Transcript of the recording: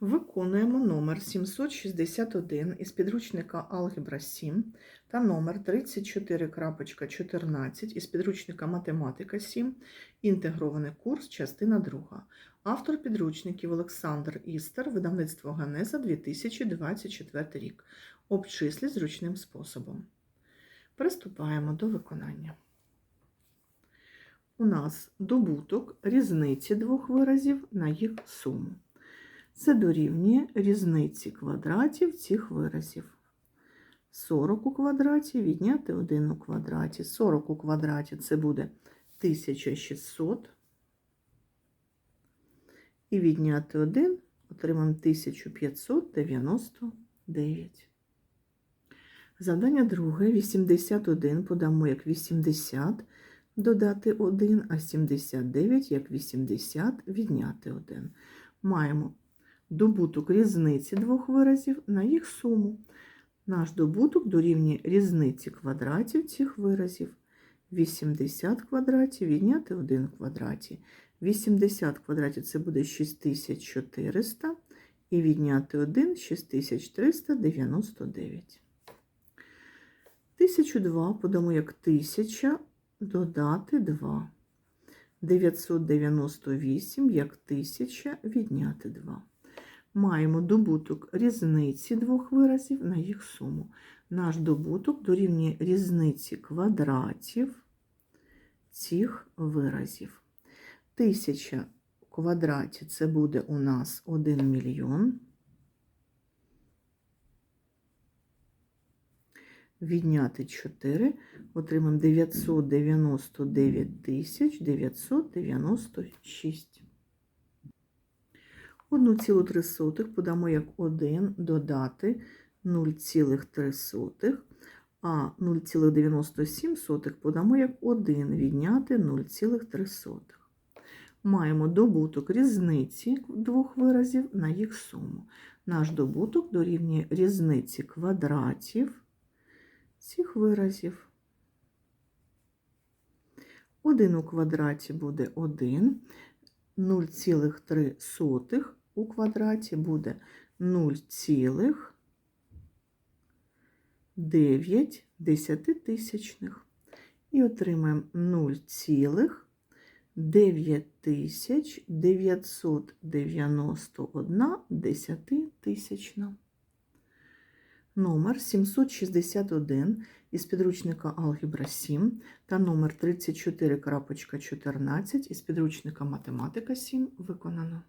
Виконуємо номер 761 із підручника Алгебра 7 та номер 34.14 із підручника Математика 7, інтегрований курс, частина 2. Автор підручників Олександр Істер, видавництво Ганеза 2024 рік. Обчислі зручним способом. Приступаємо до виконання. У нас добуток різниці двох виразів на їх суму. Це дорівнює різниці квадратів цих виразів. 40 у квадраті відняти 1 у квадраті. 40 у квадраті це буде 1600. І відняти 1 отримаємо 1599. Завдання друге. 81 подамо як 80, додати 1, а 79 як 80 відняти 1. Маємо добуток різниці двох виразів на їх суму. Наш добуток дорівнює різниці квадратів цих виразів. 80 квадратів відняти 1 в квадраті. 80 квадратів це буде 6400 і відняти 1 6399. 1002 подамо як 1000 додати 2. 998 як 1000 відняти 2 маємо добуток різниці двох виразів на їх суму. Наш добуток дорівнює різниці квадратів цих виразів. Тисяча в квадраті це буде у нас 1 мільйон. Відняти 4, отримаємо 999 тисяч 996. 1,3 подамо як 1 додати 0,3, а 0,97 подамо як 1 відняти 0,3. Маємо добуток різниці двох виразів на їх суму. Наш добуток дорівнює різниці квадратів цих виразів. 1 у квадраті буде 1, 0,3 у квадраті буде 0,9 десятитисячних. І отримаємо 0,9991 десятитисячна. Номер 761 із підручника Алгебра 7 та номер 34.14 із підручника Математика 7 виконано.